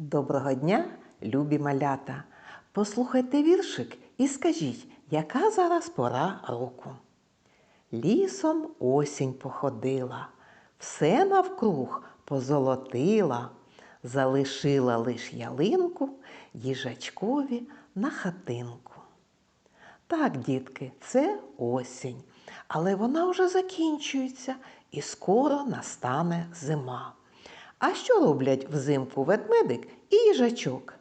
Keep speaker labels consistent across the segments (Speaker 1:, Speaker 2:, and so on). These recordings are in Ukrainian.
Speaker 1: Доброго дня, любі малята! Послухайте віршик і скажіть, яка зараз пора року. Лісом осінь походила, все навкруг позолотила, залишила лиш ялинку їжачкові на хатинку. Так, дітки, це осінь, але вона вже закінчується і скоро настане зима. А що роблять взимку ведмедик і їжачок?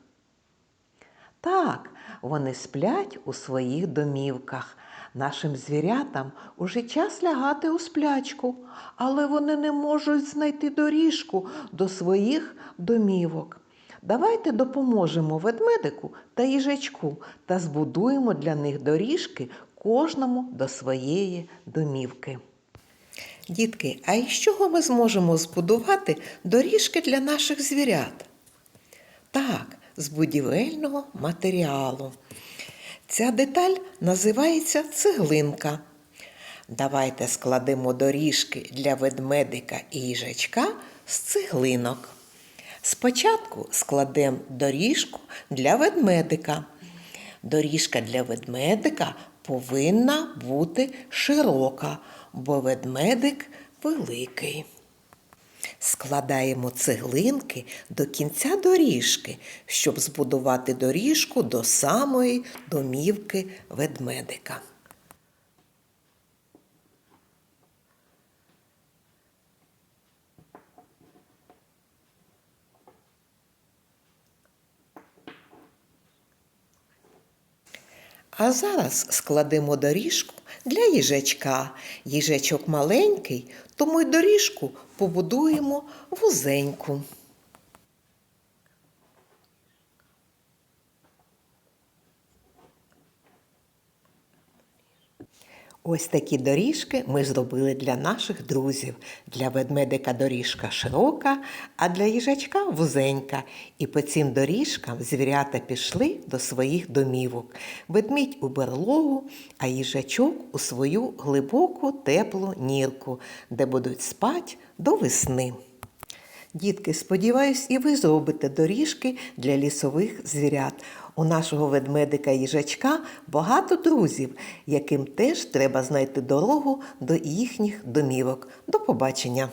Speaker 1: Так, вони сплять у своїх домівках. Нашим звірятам уже час лягати у сплячку, але вони не можуть знайти доріжку до своїх домівок. Давайте допоможемо ведмедику та їжачку та збудуємо для них доріжки кожному до своєї домівки. Дітки, а із чого ми зможемо збудувати доріжки для наших звірят? Так, з будівельного матеріалу. Ця деталь називається цеглинка. Давайте складемо доріжки для ведмедика і їжачка з цеглинок. Спочатку складемо доріжку для ведмедика. Доріжка для ведмедика повинна бути широка, бо ведмедик великий. Складаємо цеглинки до кінця доріжки, щоб збудувати доріжку до самої домівки ведмедика. А зараз складемо доріжку для їжачка. Їжачок маленький, тому й доріжку побудуємо вузеньку. Ось такі доріжки ми зробили для наших друзів. Для ведмедика доріжка широка, а для їжачка вузенька. І по цим доріжкам звірята пішли до своїх домівок. Ведмідь у берлогу, а їжачок у свою глибоку теплу нірку, де будуть спать до весни. Дітки, сподіваюсь, і ви зробите доріжки для лісових звірят. У нашого ведмедика їжачка багато друзів, яким теж треба знайти дорогу до їхніх домівок. До побачення!